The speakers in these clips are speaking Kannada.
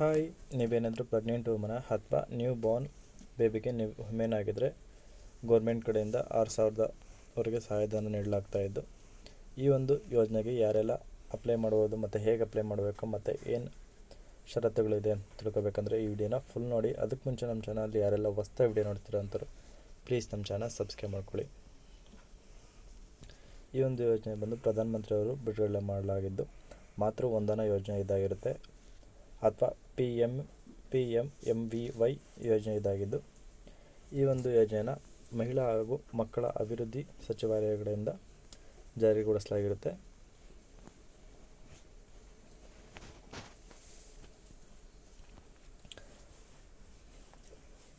ಹಾಯ್, ನೀವೇನಾದರೂ ಪ್ರೆಗ್ನೆಂಟ್ ವುಮನ ಅಥವಾ ನ್ಯೂ ಬಾರ್ನ್ ಬೇಬಿಗೆ ನೀವು ವುಮೆನ್ ಆಗಿದ್ದರೆ ಗೌರ್ಮೆಂಟ್ ಕಡೆಯಿಂದ ಆರು ಸಾವಿರದವರೆಗೆ ಸಹಾಯಧನ ನೀಡಲಾಗ್ತಾ ಇದ್ದು, ಈ ಒಂದು ಯೋಜನೆಗೆ ಯಾರೆಲ್ಲ ಅಪ್ಲೈ ಮಾಡ್ಬೋದು ಮತ್ತು ಹೇಗೆ ಅಪ್ಲೈ ಮಾಡಬೇಕು ಮತ್ತು ಏನು ಷರತ್ತುಗಳಿದೆ ಅಂತ ತಿಳ್ಕೊಬೇಕಂದ್ರೆ ಈ ವಿಡಿಯೋನ ಫುಲ್ ನೋಡಿ. ಅದಕ್ಕೆ ಮುಂಚೆ ನಮ್ಮ ಚಾನಲ್ ಯಾರೆಲ್ಲ ಹೊಸ್ತಾ ವಿಡಿಯೋ ನೋಡ್ತೀರೋ ಅಂತಾರೆ ಪ್ಲೀಸ್ ನಮ್ಮ ಚಾನಲ್ ಸಬ್ಸ್ಕ್ರೈಬ್ ಮಾಡ್ಕೊಳ್ಳಿ. ಈ ಒಂದು ಯೋಜನೆ ಬಂದು ಪ್ರಧಾನಮಂತ್ರಿಯವರು ಬಿಡುಗಡೆ ಮಾಡಲಾಗಿದ್ದು ಮಾತ್ರ ಒಂದನ ಯೋಜನೆ ಇದಾಗಿರುತ್ತೆ. ಅಥವಾ P M P M M V Y ಯೋಜನೆ ಇದಾಗಿದ್ದು ಈ ಒಂದು ಯೋಜನೆನ ಮಹಿಳಾ ಹಾಗೂ ಮಕ್ಕಳ ಅಭಿವೃದ್ಧಿ ಸಚಿವಾಲಯಗಳಿಂದ ಜಾರಿಗೊಳಿಸಲಾಗಿರುತ್ತೆ.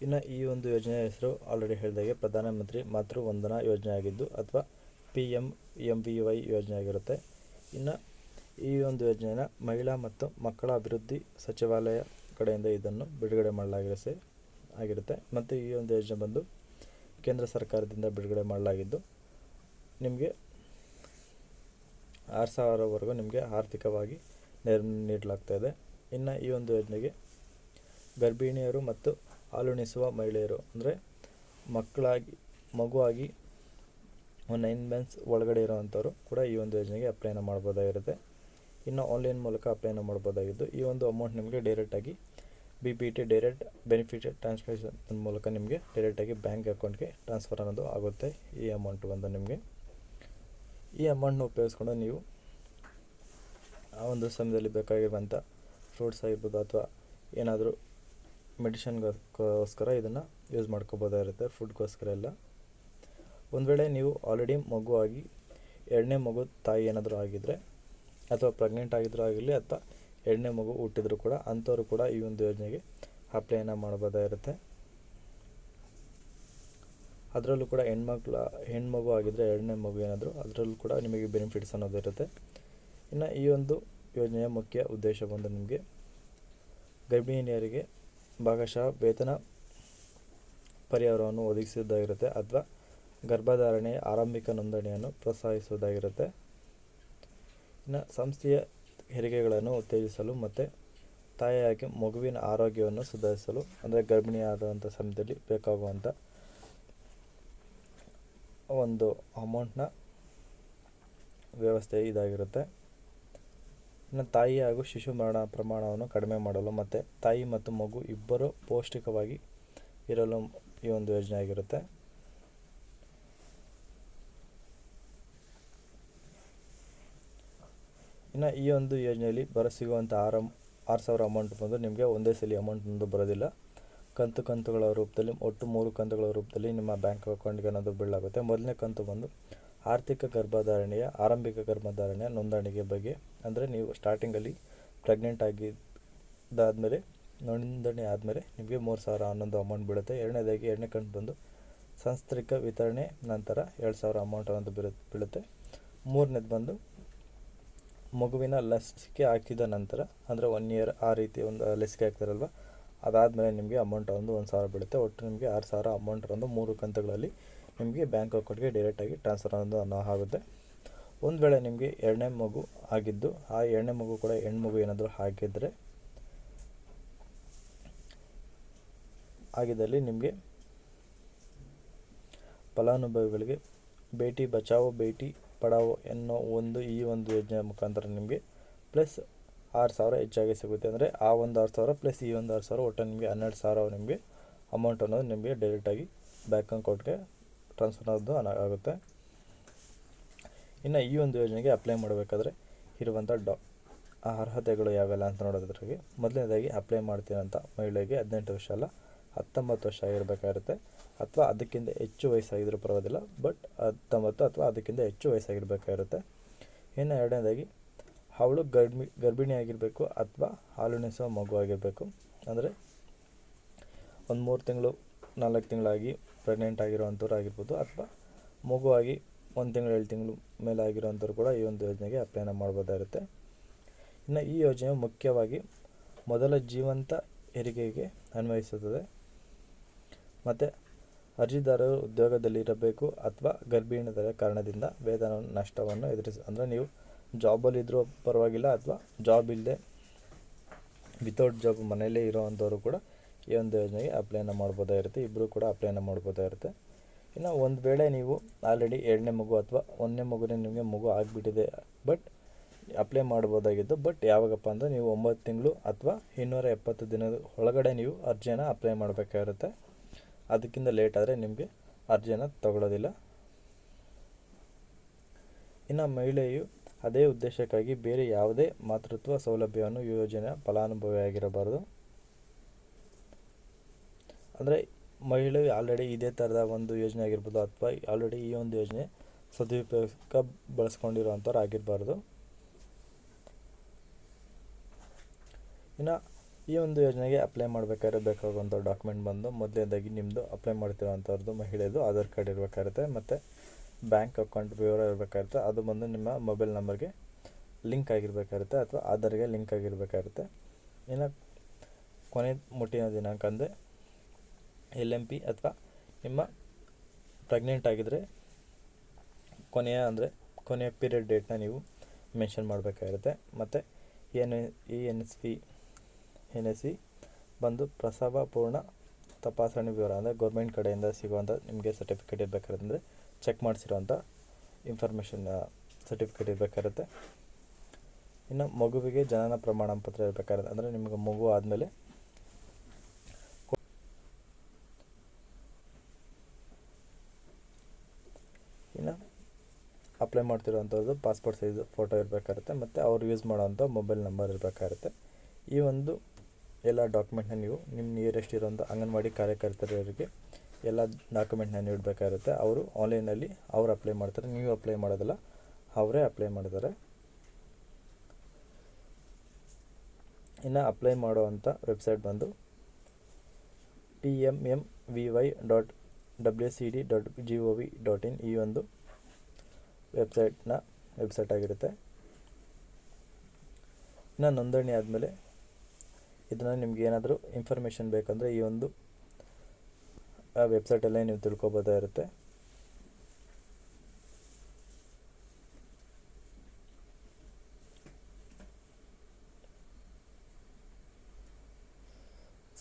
ಇನ್ನು ಈ ಒಂದು ಯೋಜನೆಯ ಹೆಸರು ಆಲ್ರೆಡಿ ಹೇಳಿದಾಗೆ ಪ್ರಧಾನಮಂತ್ರಿ ಮಾತೃ ವಂದನಾ ಯೋಜನೆ ಆಗಿದ್ದು, ಅಥವಾ P M M V Y ಯೋಜನೆ ಆಗಿರುತ್ತೆ. ಇನ್ನು ಈ ಒಂದು ಯೋಜನೆನ ಮಹಿಳಾ ಮತ್ತು ಮಕ್ಕಳ ಅಭಿವೃದ್ಧಿ ಸಚಿವಾಲಯ ಕಡೆಯಿಂದ ಇದನ್ನು ಬಿಡುಗಡೆ ಮಾಡಲಾಗಿರುತ್ತೆ ಆಗಿರುತ್ತೆ. ಮತ್ತು ಈ ಒಂದು ಯೋಜನೆ ಬಂದು ಕೇಂದ್ರ ಸರ್ಕಾರದಿಂದ ಬಿಡುಗಡೆ ಮಾಡಲಾಗಿದ್ದು, ನಿಮಗೆ ಆರು ಸಾವಿರವರೆಗೂ ನಿಮಗೆ ಆರ್ಥಿಕವಾಗಿ ನೆರವು ನೀಡಲಾಗ್ತಾಯಿದೆ ಇನ್ನು ಈ ಒಂದು ಯೋಜನೆಗೆ ಗರ್ಭಿಣಿಯರು ಮತ್ತು ಹಾಲುಣಿಸುವ ಮಹಿಳೆಯರು, ಅಂದರೆ ಮಕ್ಕಳಾಗಿ, ಮಗುವಾಗಿ ಒಂದು ನೈನ್ ಮಂತ್ಸ್ ಒಳಗಡೆ ಇರೋವಂಥವ್ರು ಕೂಡ ಈ ಒಂದು ಯೋಜನೆಗೆ ಅಪ್ಲೈನ ಮಾಡ್ಬೋದಾಗಿರುತ್ತೆ. ಇನ್ನು ಆನ್ಲೈನ್ ಮೂಲಕ ಅಪ್ಲೈನ ಮಾಡ್ಬೋದಾಗಿದ್ದು, ಈ ಒಂದು ಅಮೌಂಟ್ ನಿಮಗೆ ಡೈರೆಕ್ಟಾಗಿ B P T direct benefit transfer ಮೂಲಕ ನಿಮಗೆ ಡೈರೆಕ್ಟಾಗಿ ಬ್ಯಾಂಕ್ ಅಕೌಂಟ್ಗೆ ಟ್ರಾನ್ಸ್ಫರ್ ಅನ್ನೋದು ಆಗುತ್ತೆ ಈ ಅಮೌಂಟ್ ಬಂದು ನಿಮಗೆ. ಈ ಅಮೌಂಟ್ನ ಉಪಯೋಗಿಸ್ಕೊಂಡು ನೀವು ಆ ಒಂದು ಸಮಯದಲ್ಲಿ ಬೇಕಾಗಿರುವಂಥ ಫ್ರೂಟ್ಸ್ ಆಗಿರ್ಬೋದು ಅಥವಾ ಏನಾದರೂ ಮೆಡಿಷನ್ಗೋಸ್ಕರ ಇದನ್ನು ಯೂಸ್ ಮಾಡ್ಕೋಬೋದಾಗಿರುತ್ತೆ ಫುಡ್ಗೋಸ್ಕರ ಎಲ್ಲ. ಒಂದು ವೇಳೆ ನೀವು ಆಲ್ರೆಡಿ ಮಗುವಾಗಿ ಎರಡನೇ ಮಗು ತಾಯಿ ಏನಾದರೂ ಆಗಿದ್ದರೆ ಅಥವಾ ಪ್ರೆಗ್ನೆಂಟ್ ಆಗಿದ್ದರೂ ಆಗಿರಲಿ ಅಥವಾ ಎರಡನೇ ಮಗು ಹುಟ್ಟಿದ್ರು ಕೂಡ ಅಂಥವ್ರು ಕೂಡ ಈ ಒಂದು ಯೋಜನೆಗೆ ಅಪ್ಲೈನ ಮಾಡ್ಬೋದಾಗಿರುತ್ತೆ ಅದರಲ್ಲೂ ಕೂಡ ಹೆಣ್ಮಕ್ಳ, ಹೆಣ್ಮಗು ಆಗಿದ್ದರೆ ಎರಡನೇ ಮಗು ಏನಾದರೂ ಅದರಲ್ಲೂ ಕೂಡ ನಿಮಗೆ ಬೆನಿಫಿಟ್ಸ್ ಅನ್ನೋದಿರುತ್ತೆ ಇನ್ನು ಈ ಒಂದು ಯೋಜನೆಯ ಮುಖ್ಯ ಉದ್ದೇಶ ಬಂದು ನಿಮಗೆ ಗರ್ಭಿಣಿಯರಿಗೆ ಭಾಗಶಃ ವೇತನ ಪರಿಹಾರವನ್ನು ಒದಗಿಸುವುದಾಗಿರುತ್ತೆ ಅಥವಾ ಗರ್ಭಧಾರಣೆಯ ಆರಂಭಿಕ ನೋಂದಣಿಯನ್ನು ಪ್ರೋತ್ಸಾಹಿಸುವುದಾಗಿರುತ್ತೆ. ಇನ್ನು ಸಂಸ್ಥೆಯ ಹೆರಿಗೆಗಳನ್ನು ಉತ್ತೇಜಿಸಲು ಮತ್ತು ತಾಯಿಯಾಗಿ ಮಗುವಿನ ಆರೋಗ್ಯವನ್ನು ಸುಧಾರಿಸಲು, ಅಂದರೆ ಗರ್ಭಿಣಿಯಾದಂಥ ಸಮಯದಲ್ಲಿ ಬೇಕಾಗುವಂಥ ಒಂದು ಅಮೌಂಟ್ನ ವ್ಯವಸ್ಥೆ ಇದಾಗಿರುತ್ತೆ. ಇನ್ನು ತಾಯಿ ಹಾಗೂ ಶಿಶು ಮರಣ ಪ್ರಮಾಣವನ್ನು ಕಡಿಮೆ ಮಾಡಲು ಮತ್ತು ತಾಯಿ ಮತ್ತು ಮಗು ಇಬ್ಬರು ಪೌಷ್ಟಿಕವಾಗಿ ಇರಲು ಈ ಒಂದು ಯೋಜನೆ ಆಗಿರುತ್ತೆ. ಇನ್ನು ಈ ಒಂದು ಯೋಜನೆಯಲ್ಲಿ ಬರ ಸಿಗುವಂಥ ಆರು ಆರು ಸಾವಿರ ಅಮೌಂಟ್ ಬಂದು ನಿಮಗೆ ಒಂದೇ ಸಲ ಅಮೌಂಟ್ ಒಂದು ಬರೋದಿಲ್ಲ. ಕಂತು ಕಂತುಗಳ ರೂಪದಲ್ಲಿ ಒಟ್ಟು ಮೂರು ಕಂತುಗಳ ರೂಪದಲ್ಲಿ ನಿಮ್ಮ ಬ್ಯಾಂಕ್ ಅಕೌಂಟ್ಗೆ ಅನ್ನೋದು ಬೀಳಾಗುತ್ತೆ ಮೊದಲನೇ ಕಂತು ಬಂದು ಆರ್ಥಿಕ ಗರ್ಭಧಾರಣೆಯ, ಆರಂಭಿಕ ಗರ್ಭಧಾರಣೆಯ ನೋಂದಣಿಗೆ ಬಗ್ಗೆ. ಅಂದರೆ ನೀವು ಸ್ಟಾರ್ಟಿಂಗಲ್ಲಿ ಪ್ರೆಗ್ನೆಂಟ್ ಆಗಿದ್ದಾದಮೇಲೆ, ನೋಂದಣಿ ಆದಮೇಲೆ ನಿಮಗೆ ಮೂರು ಸಾವಿರ ಹನ್ನೊಂದು ಅಮೌಂಟ್ ಬೀಳುತ್ತೆ. ಎರಡನೇದಾಗಿ ಎರಡನೇ ಕಂತು ಬಂದು ಸಾಂಸ್ಥಿಕ ವಿತರಣೆ ನಂತರ ಎರಡು ಸಾವಿರ ಅಮೌಂಟ್ ಅನ್ನೋದು ಬೀಳು ಬೀಳುತ್ತೆ. ಮೂರನೇದು ಬಂದು ಮಗುವಿನ ಲಸಿಕೆ ಹಾಕಿದ ನಂತರ, ಅಂದರೆ ಒನ್ ಇಯರ್ ಆ ರೀತಿ ಒಂದು ಲಸಿಕೆ ಹಾಕ್ತಾರಲ್ವ, ಅದಾದಮೇಲೆ ನಿಮಗೆ ಅಮೌಂಟ್ ಒಂದು ಒಂದು ಸಾವಿರ ಬೀಳುತ್ತೆ. ಒಟ್ಟು ನಿಮಗೆ ಆರು ಸಾವಿರ ಅಮೌಂಟ್ ಒಂದು ಮೂರು ಕಂತುಗಳಲ್ಲಿ ನಿಮಗೆ ಬ್ಯಾಂಕ್ ಅಕೌಂಟ್ಗೆ ಡೈರೆಕ್ಟಾಗಿ ಟ್ರಾನ್ಸ್ಫರ್ ಅನ್ನೋ ಆಗುತ್ತೆ ಒಂದು ವೇಳೆ ನಿಮಗೆ ಎರಡನೇ ಮಗು ಆಗಿದ್ದು, ಆ ಎರಡನೇ ಮಗು ಕೂಡ ಹೆಣ್ಮಗು ಏನಾದರೂ ಹಾಕಿದರೆ ಆಗಿದ್ದಲ್ಲಿ ನಿಮಗೆ ಫಲಾನುಭವಿಗಳಿಗೆ ಬೇಟಿ ಬಚಾವೋ ಬೇಟಿ ಪಡಾವೋ ಎನ್ನೋ ಒಂದು ಈ ಒಂದು ಯೋಜನೆ ಮುಖಾಂತರ ನಿಮಗೆ ಪ್ಲಸ್ ಆರು ಸಾವಿರ ಹೆಚ್ಚಾಗಿ ಸಿಗುತ್ತೆ ಅಂದರೆ ಆ ಒಂದು ಆರು ಸಾವಿರ ಪ್ಲಸ್ ಈ ಒಂದು ಆರು ಸಾವಿರ ಒಟ್ಟು ನಿಮಗೆ ಹನ್ನೆರಡು ಸಾವಿರ ನಿಮಗೆ ಅಮೌಂಟ್ ಅನ್ನೋದು ನಿಮಗೆ ಡೈರೆಕ್ಟಾಗಿ ಬ್ಯಾಂಕ್ ಅಕೌಂಟ್ಗೆ ಟ್ರಾನ್ಸ್ಫರ್ ಆಗೋದು ಆಗುತ್ತೆ. ಇನ್ನು ಈ ಒಂದು ಯೋಜನೆಗೆ ಅಪ್ಲೈ ಮಾಡಬೇಕಾದ್ರೆ ಇರುವಂಥ ಡಾ ಅರ್ಹತೆಗಳು ಯಾವೆಲ್ಲ ಅಂತ ನೋಡೋದ್ರಿಗೆ ಮೊದಲನೇದಾಗಿ ಅಪ್ಲೈ ಮಾಡ್ತೀನಂತ ಮಹಿಳೆಗೆ ಹದಿನೆಂಟು ವರ್ಷ ಅಲ್ಲ. ಹತ್ತೊಂಬತ್ತು ವರ್ಷ ಆಗಿರಬೇಕಾಗಿರುತ್ತೆ ಅಥವಾ ಅದಕ್ಕಿಂತ ಹೆಚ್ಚು ವಯಸ್ಸಾಗಿದ್ದರೂ ಪರವಾಗಿಲ್ಲ. ಬಟ್ ಹತ್ತೊಂಬತ್ತು ಅಥವಾ ಅದಕ್ಕಿಂತ ಹೆಚ್ಚು ವಯಸ್ಸಾಗಿರಬೇಕಾಗಿರುತ್ತೆ ಇನ್ನು ಎರಡನೇದಾಗಿ, ಅವಳು ಗರ್ಭಿ, ಗರ್ಭಿಣಿ ಆಗಿರಬೇಕು ಅಥವಾ ಹಾಲುಣಿಸುವ ಮಗು ಆಗಿರಬೇಕು. ಅಂದರೆ ಒಂದು ಮೂರು ತಿಂಗಳು, ನಾಲ್ಕು ತಿಂಗಳಾಗಿ ಪ್ರೆಗ್ನೆಂಟ್ ಆಗಿರೋವಂಥವ್ರು ಆಗಿರ್ಬೋದು. ಅಥವಾ ಮಗುವಾಗಿ ಒಂದು ತಿಂಗಳು, ಏಳು ತಿಂಗಳು ಮೇಲೆ ಆಗಿರೋವಂಥವ್ರು ಕೂಡ ಈ ಒಂದು ಯೋಜನೆಗೆ ಅಪ್ಲೈನ ಮಾಡ್ಬೋದಾಗಿರುತ್ತೆ ಇನ್ನು ಈ ಯೋಜನೆ ಮುಖ್ಯವಾಗಿ ಮೊದಲ ಜೀವಂತ ಹೆರಿಗೆಗೆ ಅನ್ವಯಿಸುತ್ತದೆ. ಮತ್ತು ಅರ್ಜಿದಾರರು ಉದ್ಯೋಗದಲ್ಲಿರಬೇಕು ಅಥವಾ ಗರ್ಭಿಣಿಯರ ಕಾರಣದಿಂದ ವೇತನ ನಷ್ಟವನ್ನು ಎದುರಿಸ ಅಂದರೆ ನೀವು ಜಾಬಲ್ಲಿದ್ದರೂ ಪರವಾಗಿಲ್ಲ ಅಥವಾ ಜಾಬ್ ಇಲ್ಲದೆ ವಿತೌಟ್ ಜಾಬ್ ಮನೆಯಲ್ಲೇ ಇರೋವಂಥವ್ರು ಕೂಡ ಈ ಒಂದು ಯೋಜನೆಗೆ ಅಪ್ಲೈನ ಮಾಡ್ಬೋದಾಗಿರುತ್ತೆ ಇಬ್ಬರು ಕೂಡ ಅಪ್ಲೈನ ಮಾಡ್ಬೋದಾಗಿರುತ್ತೆ ಇನ್ನು ಒಂದು ವೇಳೆ ನೀವು ಆಲ್ರೆಡಿ ಎರಡನೇ ಮಗು ಅಥವಾ ಒಂದನೇ ಮಗುನೇ ನಿಮಗೆ ಮಗು ಆಗಿಬಿಟ್ಟಿದೆ ಬಟ್ ಅಪ್ಲೈ ಮಾಡ್ಬೋದಾಗಿದ್ದು ಬಟ್ ಯಾವಾಗಪ್ಪ ಅಂದರೆ ನೀವು ಒಂಬತ್ತು ತಿಂಗಳು ಅಥವಾ ಇನ್ನೂರ ಎಪ್ಪತ್ತು ದಿನದ ಒಳಗಡೆ ನೀವು ಅರ್ಜಿಯನ್ನು ಅಪ್ಲೈ ಮಾಡಬೇಕಾಗಿರುತ್ತೆ. ಅದಕ್ಕಿಂತ ಲೇಟ್ ಆದರೆ ನಿಮಗೆ ಅರ್ಜಿಯನ್ನು ತಗೊಳ್ಳೋದಿಲ್ಲ. ಇನ್ನು ಮಹಿಳೆಯು ಅದೇ ಉದ್ದೇಶಕ್ಕಾಗಿ ಬೇರೆ ಯಾವುದೇ ಮಾತೃತ್ವ ಸೌಲಭ್ಯವನ್ನು ಯೋಜನೆಯ ಫಲಾನುಭವಿಯಾಗಿರಬಾರದು. ಅಂದರೆ ಮಹಿಳೆ ಆಲ್ರೆಡಿ ಇದೇ ಥರದ ಒಂದು ಯೋಜನೆ ಆಗಿರ್ಬೋದು ಅಥವಾ ಆಲ್ರೆಡಿ ಈ ಒಂದು ಯೋಜನೆ ಸದುಪಯೋಗ ಬಳಸ್ಕೊಂಡಿರುವಂಥವ್ರು ಆಗಿರಬಾರ್ದು. ಇನ್ನು ಈ ಒಂದು ಯೋಜನೆಗೆ ಅಪ್ಲೈ ಮಾಡಬೇಕಾದ್ರೆ ಬೇಕಾಗುವಂಥ ಡಾಕ್ಯುಮೆಂಟ್ ಬಂದು ಮೊದಲನೇದಾಗಿ ನಿಮ್ಮದು ಅಪ್ಲೈ ಮಾಡ್ತಿರೋವಂಥವ್ರದ್ದು ಮಹಿಳೆಯದು ಆಧಾರ್ ಕಾರ್ಡ್ ಇರಬೇಕಾಗುತ್ತೆ ಮತ್ತು ಬ್ಯಾಂಕ್ ಅಕೌಂಟ್ ವಿವರ ಇರಬೇಕಾಗುತ್ತೆ. ಅದು ಬಂದು ನಿಮ್ಮ ಮೊಬೈಲ್ ನಂಬರ್ಗೆ ಲಿಂಕ್ ಆಗಿರಬೇಕಾಗುತ್ತೆ ಅಥವಾ ಆಧಾರ್ಗೆ ಲಿಂಕ್ ಆಗಿರಬೇಕಾಗುತ್ತೆ. ಇನ್ನು ಕೊನೆ ಮುಟ್ಟಿನ ದಿನಾಂಕ ಅಂದರೆ ಎಲ್ ಎಂ ಪಿ ಅಥವಾ ನಿಮ್ಮ ಪ್ರೆಗ್ನೆಂಟ್ ಆಗಿದ್ದರೆ ಕೊನೆಯ ಅಂದರೆ ಕೊನೆಯ ಪೀರಿಯಡ್ ಡೇಟ್ನ ನೀವು ಮೆನ್ಷನ್ ಮಾಡಬೇಕಾಗಿರುತ್ತೆ ಮತ್ತು N A N S P N S C ಬಂದು ಪ್ರಸವ ಪೂರ್ಣ ತಪಾಸಣೆ ವಿವರ ಅಂದರೆ ಗೌರ್ಮೆಂಟ್ ಕಡೆಯಿಂದ ಸಿಗುವಂಥ ನಿಮಗೆ ಸರ್ಟಿಫಿಕೇಟ್ ಇರಬೇಕಾದ್ರೆ ಅಂದರೆ ಚೆಕ್ ಮಾಡಿಸಿರೋಂಥ ಇನ್ಫಾರ್ಮೇಷನ್ ಸರ್ಟಿಫಿಕೇಟ್ ಇರಬೇಕಾಗುತ್ತೆ. ಇನ್ನು ಮಗುವಿಗೆ ಜನನ ಪ್ರಮಾಣ ಪತ್ರ ಇರಬೇಕಾಗುತ್ತೆ ಅಂದರೆ ನಿಮಗೆ ಮಗು ಆದಮೇಲೆ ಇನ್ನು ಅಪ್ಲೈ ಮಾಡ್ತಿರೋವಂಥದ್ದು ಪಾಸ್ಪೋರ್ಟ್ ಸೈಜ್ ಫೋಟೋ ಇರಬೇಕಾಗತ್ತೆ ಮತ್ತು ಅವ್ರು ಯೂಸ್ ಮಾಡೋವಂಥ ಮೊಬೈಲ್ ನಂಬರ್ ಇರಬೇಕಾಗುತ್ತೆ. ಈ ಒಂದು ಎಲ್ಲ ಡಾಕ್ಯುಮೆಂಟ್ನ ನೀವು ನಿಮ್ಮ ನಿಯರೆಸ್ಟ್ ಇರೋಂಥ ಅಂಗನವಾಡಿ ಕಾರ್ಯಕರ್ತರವರಿಗೆ ಎಲ್ಲ ಡಾಕ್ಯುಮೆಂಟ್ನ ನೀಡಬೇಕಾಗಿರುತ್ತೆ ಅವರು ಆನ್ಲೈನಲ್ಲಿ ಅವ್ರು ಅಪ್ಲೈ ಮಾಡ್ತಾರೆ. ನೀವು ಅಪ್ಲೈ ಮಾಡೋದಿಲ್ಲ, ಅವರೇ ಅಪ್ಲೈ ಮಾಡ್ತಾರೆ ಇನ್ನು ಅಪ್ಲೈ ಮಾಡುವಂಥ ವೆಬ್ಸೈಟ್ ಬಂದು P M M V Y dot W C D dot G O V dot in ಈ ಒಂದು ವೆಬ್ಸೈಟ್ನ ವೆಬ್ಸೈಟ್ ಆಗಿರುತ್ತೆ. ಇನ್ನು ನೋಂದಣಿ ಆದಮೇಲೆ ಇದನ್ನು ನಿಮ್ಗೆ ಏನಾದರೂ ಇನ್ಫಾರ್ಮೇಷನ್ ಬೇಕಂದರೆ ಈ ಒಂದು ವೆಬ್ಸೈಟಲ್ಲೇ ನೀವು ತಿಳ್ಕೊಬೋದಾಗಿರುತ್ತೆ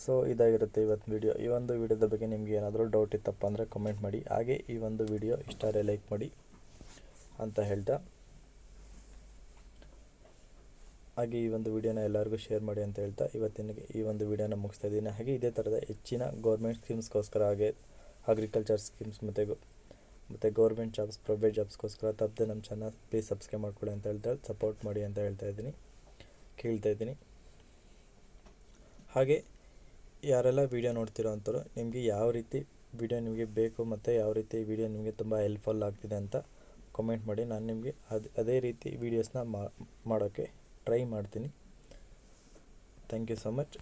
ಸೊ ಇದಾಗಿರುತ್ತೆ ಇವತ್ತು ವಿಡಿಯೋ ಈ ಒಂದು ವಿಡಿಯೋದ ಬಗ್ಗೆ ನಿಮಗೆ ಏನಾದರೂ ಡೌಟ್ ಇತ್ತಪ್ಪ ಅಂದರೆ ಕಮೆಂಟ್ ಮಾಡಿ. ಹಾಗೆ ಈ ಒಂದು ವಿಡಿಯೋ ಇಷ್ಟಾರೆ ಲೈಕ್ ಮಾಡಿ ಅಂತ ಹೇಳ್ತಾ. ಹಾಗೆ ಈ ಒಂದು ವಿಡಿಯೋನ ಎಲ್ಲರಿಗೂ ಶೇರ್ ಮಾಡಿ ಅಂತ ಹೇಳ್ತಾ ಇವತ್ತಿನ ಈ ಒಂದು ವಿಡಿಯೋನ ಮುಗಿಸ್ತಾ ಇದ್ದೀನಿ. ಹಾಗೆ ಇದೇ ಥರದ ಹೆಚ್ಚಿನ ಗೌರ್ಮೆಂಟ್ ಸ್ಕೀಮ್ಸ್ಗೋಸ್ಕರ ಹಾಗೆ ಅಗ್ರಿಕಲ್ಚರ್ ಸ್ಕೀಮ್ಸ್ ಮತ್ತು ಮತ್ತು ಗೌರ್ಮೆಂಟ್ ಜಾಬ್ಸ್ ಪ್ರೈವೇಟ್ ಜಾಬ್ಸ್ಗೋಸ್ಕರ ತಪ್ಪದೆ ನಮ್ಮ ಚಾನಲ್ ಪ್ಲೀಸ್ ಸಬ್ಸ್ಕ್ರೈಬ್ ಮಾಡ್ಕೊಳ್ಳಿ ಅಂತ ಹೇಳ್ತಾ ಸಪೋರ್ಟ್ ಮಾಡಿ ಅಂತ ಹೇಳ್ತಾ ಇದ್ದೀನಿ. ಕೇಳ್ತಾ ಇದ್ದೀನಿ. ಹಾಗೆ ಯಾರೆಲ್ಲ ವಿಡಿಯೋ ನೋಡ್ತಿರೋ ಅಂಥವ್ರು ನಿಮಗೆ ಯಾವ ರೀತಿ ವಿಡಿಯೋ ನಿಮಗೆ ಬೇಕು ಮತ್ತು ಯಾವ ರೀತಿ ವಿಡಿಯೋ ನಿಮಗೆ ತುಂಬ ಹೆಲ್ಪ್ಫುಲ್ ಆಗ್ತಿದೆ ಅಂತ ಕಮೆಂಟ್ ಮಾಡಿ. ನಾನು ನಿಮಗೆ ಅದು ಅದೇ ರೀತಿ ವೀಡಿಯೋಸ್ನ ಮಾಡೋಕ್ಕೆ ಟ್ರೈ ಮಾಡ್ತೀನಿ. Thank you so much